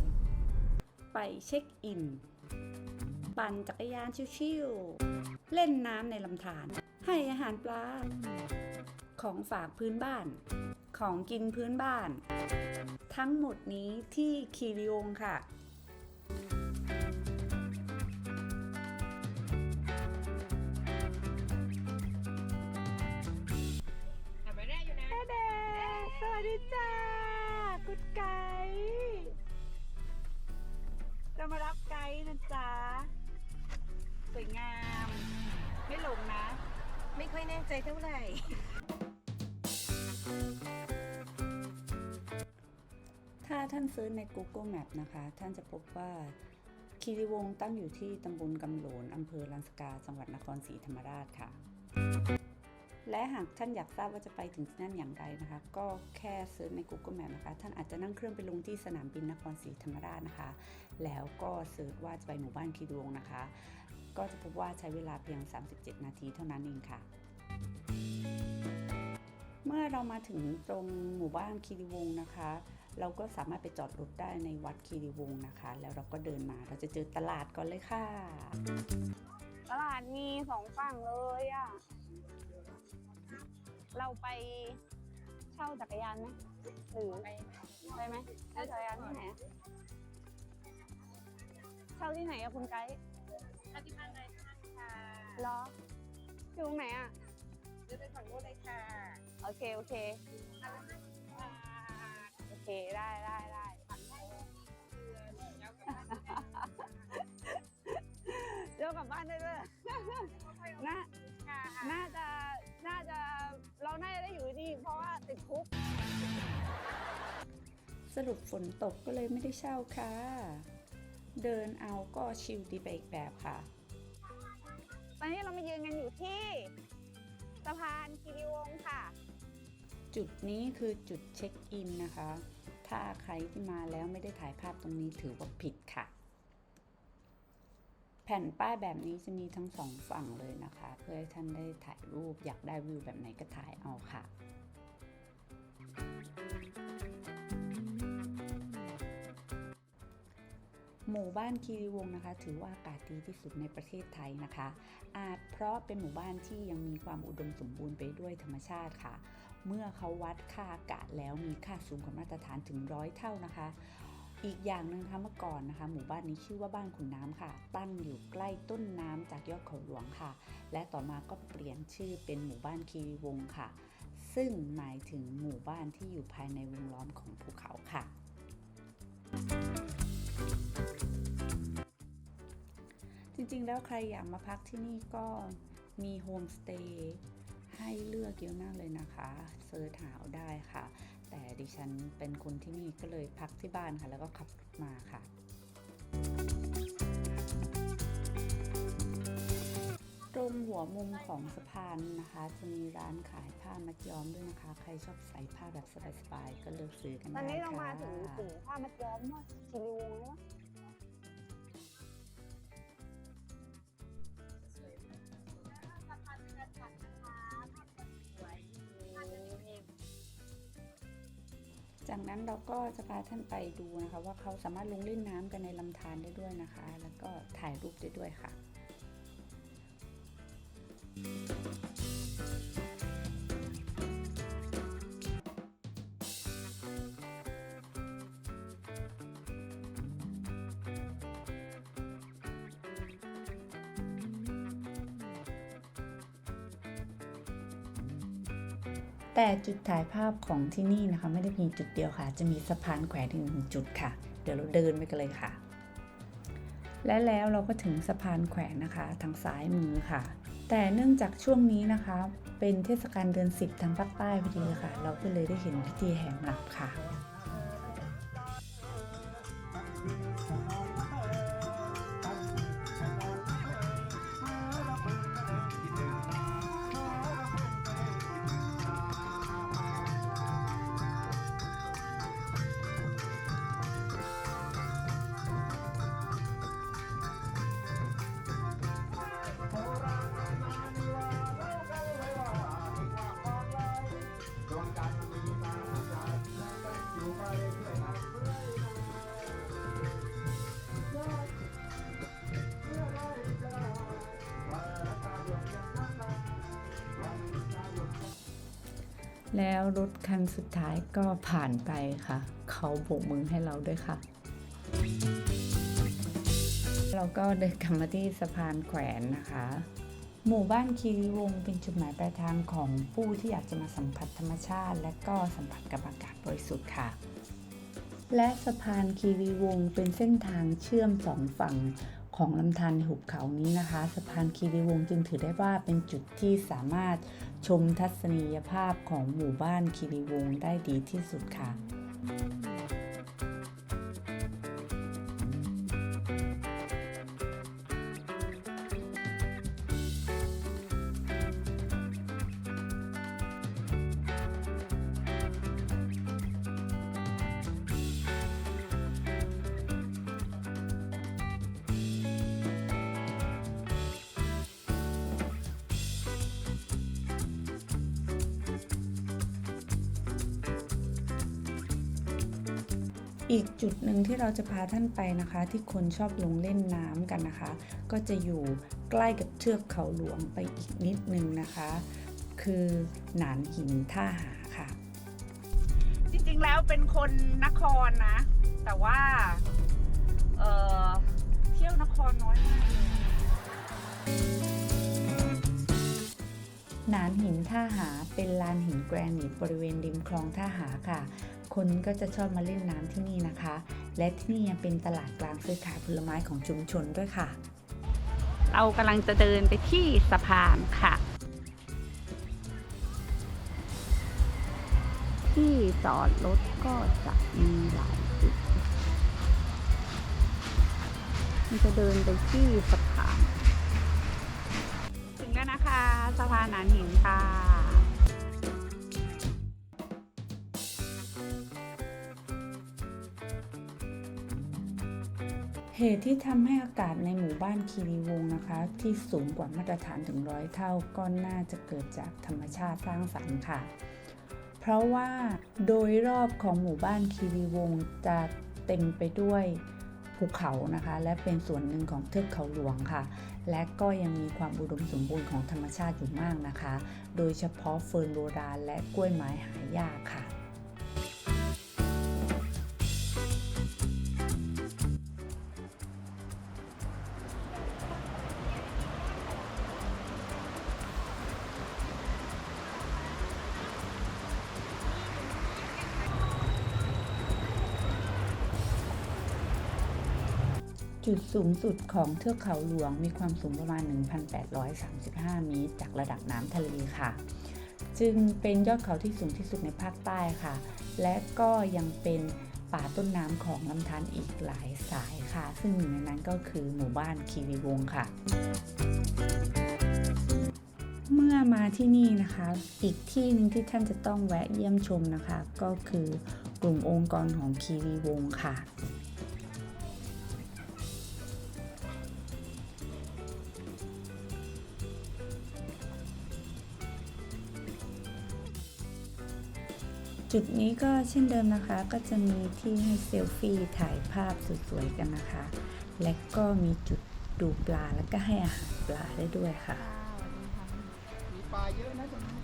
ม ไปเช็คอิน ปั่นจักรยานชิวๆ เล่นน้ำในลำธาร ให้อาหารปลา ของฝากพื้นบ้าน ของกินพื้นบ้าน ทั้งหมดนี้ที่คีรีวงค่ะ ท่านเซิร์ชใน Google Map นะคะ ท่านจะพบว่าคีรีวงตั้งอยู่ที่ตำบลกำโหลนอำเภอลันสกา จังหวัดนครศรีธรรมราชค่ะ และหากท่านอยากทราบว่าจะไปถึงที่นั่นอย่างไรนะคะ ก็แค่เซิร์ชใน Google Map นะคะ ท่านอาจจะนั่งเครื่องไปลงที่สนามบินนครศรีธรรมราชนะคะ แล้วก็เซิร์ชว่าจะไปหมู่บ้านคีรีวงนะคะ ก็จะพบว่าใช้เวลาเพียง 37 นาทีเท่านั้นเองค่ะเมื่อเรามาถึงตรงหมู่บ้านคีรีวงนะคะ เราก็สามารถไปจอดรถได้ในวัดคีรีวงศ์นะคะ แล้วเราก็เดินมาเราจะเจอตลาดก่อนเลยค่ะ ตลาดมีสองฝั่งเลยอะเราไปเช่าจักรยานไหมหรือไปไปไหมเช่าจักรยานที่ไหนอะเช่าที่ไหนอะคุณไกด์อธิบายเลยค่ะเหรออยู่ตรงไหนอะเดินไปฝั่งโน้นเลยค่ะ โอเค โอเคโอ เคได้ได้ได้เดี๋ยวกลับบ้านได้ด้วยน่าน่าจะน่าจะเราน่าจะได้อยู่ที่นี่เพราะว่าติดคุก สรุปฝนตกก็เลยไม่ได้เช่าค่ะ เดินเอาก็ชิลดีไปอีกแบบค่ะ ตอนนี้เรามายืนกันอยู่ที่สะพานคีรีวงศ์ค่ะ จุดนี้คือจุดเช็คอินนะคะ ถ้าใครที่มาแล้วไม่ได้ถ่ายภาพตรงนี้ถือว่าผิดค่ะ แผ่นป้ายแบบนี้จะมีทั้งสองฝั่งเลยนะคะ เพื่อให้ท่านได้ถ่ายรูปอยากได้วิวแบบไหนก็ถ่ายเอาค่ะหมู่บ้านคีรีวงนะคะ ถือว่าอากาศดีที่สุดในประเทศไทยนะคะ อาจเพราะเป็นหมู่บ้านที่ยังมีความอุดมสมบูรณ์ไปด้วยธรรมชาติค่ะ เมื่อเขาวัดค่าอากาศแล้วมีค่าสูงกว่ามาตรฐานถึงร้อยเท่านะคะ อีกอย่างหนึ่งคะเมื่อก่อนนะคะ หมู่บ้านนี้ชื่อว่าบ้านขุนน้ำค่ะ ตั้งอยู่ใกล้ต้นน้ำจากยอดเขาหลวงค่ะ และต่อมาก็เปลี่ยนชื่อเป็นหมู่บ้านคีรีวงศ์ค่ะ ซึ่งหมายถึงหมู่บ้านที่อยู่ภายในวงล้อมของภูเขาค่ะจริงๆ แล้วใครอยากมาพักที่นี่ก็มีโฮมสเตย์ ให้เลือกเยอะมากเลยนะคะเซิร์ชหาเอาได้ค่ะ แต่ดิฉันเป็นคนที่นี่ก็เลยพักที่บ้านค่ะ แล้วก็ขับรถมาค่ะตรงหัวมุมของสะพานนะคะ จะมีร้านขายผ้ามัดย้อมด้วยนะคะ ใครชอบใส่ผ้าแบบสบายๆก็เลือกซื้อกันได้ค่ะตอนนี้เรามาถึงถึงผ้ามัดย้อมว่าคีรีวงศ์แล้ววะ จากนั้นเราก็จะพาท่านไปดูนะคะ ว่าเขาสามารถลงเล่นน้ำกันในลำธารได้ด้วยนะคะ แล้วก็ถ่ายรูปได้ด้วยค่ะ แต่จุดถ่ายภาพของที่นี่นะคะ ไม่ได้มีจุดเดียวค่ะ จะมีสะพานแขวนอีกหนึ่งจุดค่ะ เดี๋ยวเราเดินไปกันเลยค่ะ และแล้วเราก็ถึงสะพานแขวนนะคะ ทางซ้ายมือค่ะ แต่เนื่องจากช่วงนี้นะคะ เป็นเทศกาลเดือนสิบทางภาคใต้พอดีค่ะ เราก็เลยได้เห็นพิธีแห่หลับค่ะ แล้วรถคันสุดท้ายก็ผ่านไปค่ะ เขาโบกมือให้เราด้วยค่ะ เราก็เดินกลับมาที่สะพานแขวนนะคะ หมู่บ้านคีรีวงศ์เป็นจุดหมายปลายทางของผู้ที่อยากจะมาสัมผัสธรรมชาติ และก็สัมผัสกับอากาศบริสุทธิ์ค่ะ และสะพานคีรีวงศ์เป็นเส้นทางเชื่อมสองฝั่ง ของลำธารในหุบเขานี้นะคะสะพานคีรีวงจึงถือได้ว่าเป็นจุดที่สามารถชมทัศนียภาพของหมู่บ้านคีรีวงได้ดีที่สุดค่ะ อีกจุดหนึ่งที่เราจะพาท่านไปนะคะ ที่คนชอบลงเล่นน้ำกันนะคะ ก็จะอยู่ใกล้กับเทือกเขาหลวงไปอีกนิดนึงนะคะ คือหนานหินท่าหาค่ะ จริงๆแล้วเป็นคนนครนะ แต่ว่าเออเที่ยวนครน้อยมากเลยหนานหินท่าหาเป็นลานหินแกรนิตบริเวณริมคลองท่าหาค่ะ คนก็จะชอบมาเล่นน้ำที่นี่นะคะ และที่นี่ยังเป็นตลาดกลางซื้อขายผลไม้ของชุมชนด้วยค่ะ เรากำลังจะเดินไปที่สะพานค่ะ ที่จอดรถก็จะมีหลายจุดมันจะเดินไปที่สะพาน ถึงแล้วนะคะสะพานหนานหินค่ะ เหตุที่ทำให้อากาศในหมู่บ้านคีรีวงนะคะ ที่สูงกว่ามาตรฐานถึงร้อยเท่าก็น่าจะเกิดจากธรรมชาติสร้างสรรค์ค่ะ เพราะว่าโดยรอบของหมู่บ้านคีรีวงจะเต็มไปด้วยภูเขานะคะ และเป็นส่วนหนึ่งของเทือกเขาหลวงค่ะ และก็ยังมีความอุดมสมบูรณ์ของธรรมชาติอยู่มากนะคะ โดยเฉพาะเฟิร์นโบราณและกล้วยไม้หายากค่ะ จุดสูงสุดของเทือกเขาหลวงมีความสูงประมาณ 1,835 เมตร จากระดับน้ำทะเลค่ะ จึงเป็นยอดเขาที่สูงที่สุดในภาคใต้ค่ะ และก็ยังเป็นป่าต้นน้ำของลำธารอีกหลายสายค่ะ ซึ่งหนึ่งในนั้นก็คือหมู่บ้านคีรีวงค่ะ เมื่อมาที่นี่นะคะ อีกที่หนึ่งที่ท่านจะต้องแวะเยี่ยมชมนะคะ ก็คือกลุ่มองค์กรของคีรีวงค่ะ จุดนี้ก็เช่นเดิมนะคะ ก็จะมีที่ให้เซลฟี่ถ่ายภาพสวยๆกันนะคะ และก็มีจุดดูปลาแล้วก็ให้อาหารปลาได้ด้วยค่ะ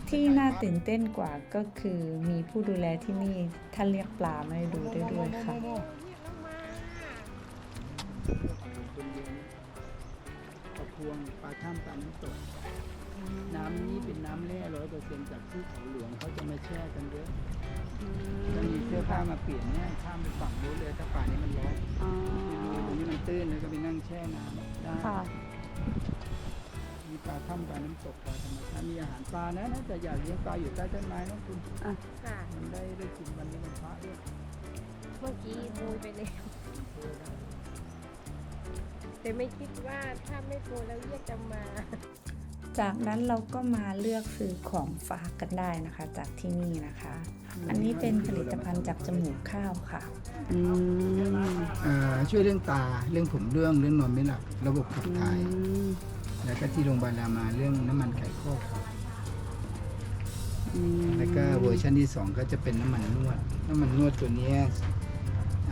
ที่น่าตื่นเต้นกว่าก็คือมีผู้ดูแลที่นี่ท่านเรียกปลามาให้ดูได้ด้วยค่ะปลาพวงปลาข้ามปลาน้ำตกน้ำนี้เป็นน้ำแร่ร้อยเปอร์เซ็นต์จากที่เขาหลวงเขาจะมาแช่กันเยอะ จะมีเสื้อผ้ามาเปลี่ยนเนี่ยข้ามไปฝั่งนู้นเลยถ้าป่านี้มันร้อนอ๋อตรงนี้มันตื้นแล้วก็ไปนั่งแช่น้ำได้ค่ะ มีปลาข้ามปลาน้ำตกปลาธรรมชาติมีอาหารปลานะนะแต่อยากเลี้ยงปลาอยู่ใต้ต้นไม้นะคุณค่ะ มันได้ได้กินวันนี้มันพระด้วยเมื่อกี้โวยไปแล้ว แต่ไม่คิดว่าถ้าไม่โทรแล้วเรียกจะมา จากนั้นเราก็มาเลือกซื้อของฝากกันได้นะคะ จากที่นี่นะคะ อันนี้เป็นผลิตภัณฑ์จากจมูกข้าวค่ะ อืมเอ่อช่วยเรื่องตาเรื่องผมเรื่องเรื่องนอนไม่หลับระบบขับถ่ายแล้วก็ที่โรงพยาบาลรามาเรื่องน้ำมันไขข้อครับอืมแล้วก็เวอร์ชันที่ 2 ก็จะเป็นน้ำมันนวด น้ำมันนวดตัวเนี้ย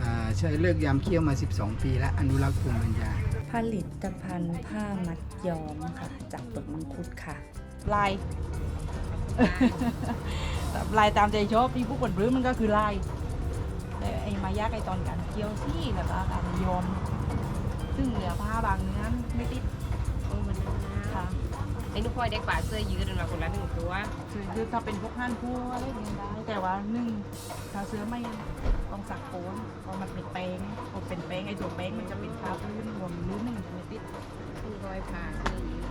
อ่าใช้เลิกยามเคี่ยวมา 12 ปีแล้วอนุรักษ์ภูมิปัญญา ผลิตภัณฑ์ผ้ามัดย้อมค่ะ จากเปลือกมังคุดค่ะ ลายเอลายตามใจชอบที่ผู้คนรื้อมันก็คือลายแต่ไอ้มายากไอ้ตอนการเคี่ยวซี่แบบว่าการยอม ซึ่งเหลือผ้าบางเนื้อไม่ติดโอ้มันน่าค่ะไอ้นุกพลอยได้กว่าเสื้อยืดมาคนละหนึ่งตัวคือคือถ้าเป็นพวกห้านคู่อะไรอย่างเงี้ยได้แต่ว่าหนึ่งถ้าเสื้อไม่ ต้องสักโคนเพราะมันเป็นแป้งพอเป็นแป้งไอ้ตัวแป้งมันจะเป็นคราบลื่นรวมลื่นนี่มันจะไม่ติดคุณพลอยผ่าเสื้อยืด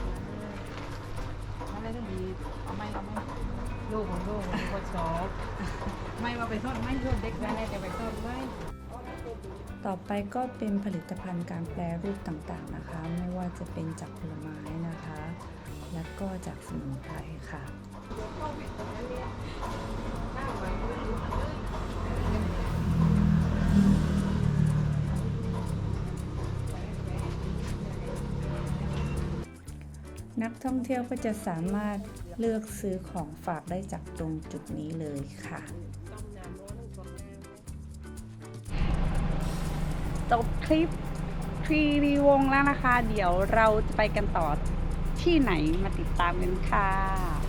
อะไรต้องดีเอาไม่เอาไม่ลูกของลูกมันก็ชอบไม่ว่าไปทอดไม่ทอดเด็กได้ได้แต่ไปต้นไว้ต่อไปก็เป็นผลิตภัณฑ์การแปรรูปต่างๆนะคะ ไม่ว่าจะเป็นจากผลไม้นะคะ และก็จากสมุนไพรค่ะ นักท่องเที่ยวก็จะสามารถเลือกซื้อของฝากได้จากตรงจุดนี้เลยค่ะ จบคลิปทรีรีวงแล้วนะคะ เดี๋ยวเราจะไปกันต่อที่ไหนมาติดตามกันค่ะ